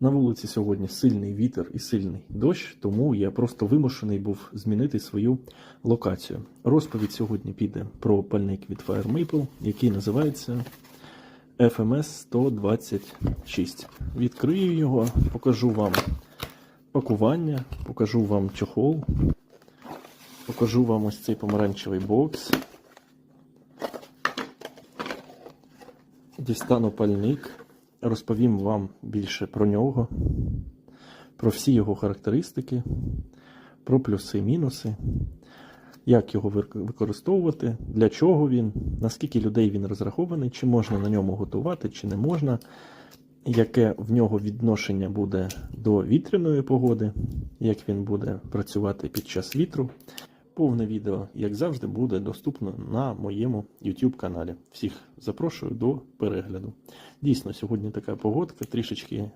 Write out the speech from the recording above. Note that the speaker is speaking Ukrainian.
На вулиці сьогодні сильний вітер і сильний дощ, тому я просто вимушений був змінити свою локацію. Розповідь сьогодні піде про пальник від Fire Maple, який називається FMS 126. Відкрию його, покажу вам пакування, покажу вам чохол, покажу вам ось цей помаранчевий бокс. Дістану пальник, розповім вам більше про нього, про всі його характеристики, про плюси і мінуси, як його використовувати, для чого він, наскільки людей він розрахований, чи можна на ньому готувати, чи не можна, яке в нього відношення буде до вітряної погоди, як він буде працювати під час вітру. Повне відео, як завжди, буде доступно на моєму YouTube каналі. Всіх запрошую до перегляду. Дійсно, сьогодні така погодка, трішечки